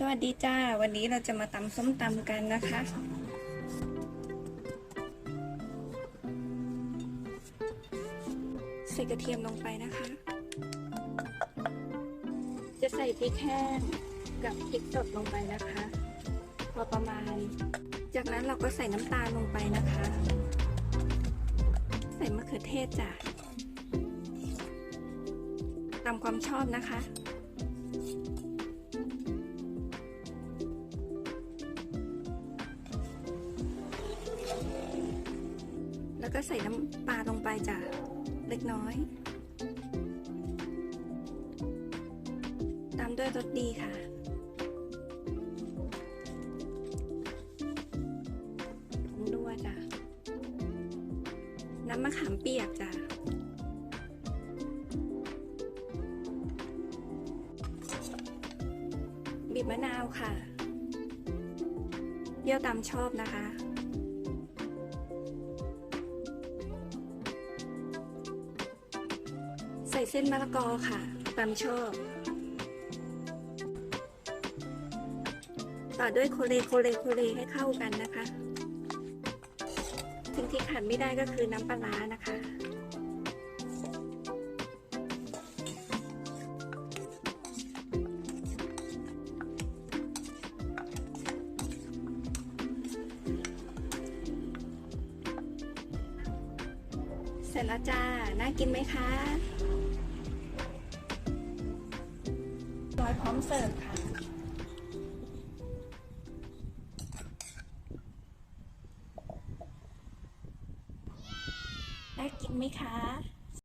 สวัสดีจ้า วันนี้เราจะมาตำส้มตำกันนะคะ ใส่กระเทียมลงไปนะคะ จะใส่พริกแห้งกับพริกสดลงไปนะคะ พอประมาณ จากนั้นเราก็ใส่น้ำตาลลงไปนะคะ ใส่มะเขือเทศจ้ะตามความชอบนะคะ แล้วก็ใส่น้ำปลาลงไปจ้ะเล็กน้อย ตามด้วยรสดีค่ะ ผงนัวจ้ะ น้ำมะขามเปียกจ้ะบีบมะนาวค่ะเปรี้ยวตามชอบนะคะ ส่เส้นมะละกอค่ะ ตามชอบ ต่อด้วยโคเลโคเลโคเลให้เข้ากันนะคะสิ่งที่ขาดไม่ได้ก็คือน้ำปลาร้านะคะเสร็จแล้วจ้า น่ากินไหมคะ อยพร้อมเสิร์ฟค่ะ น่ากินไหมคะ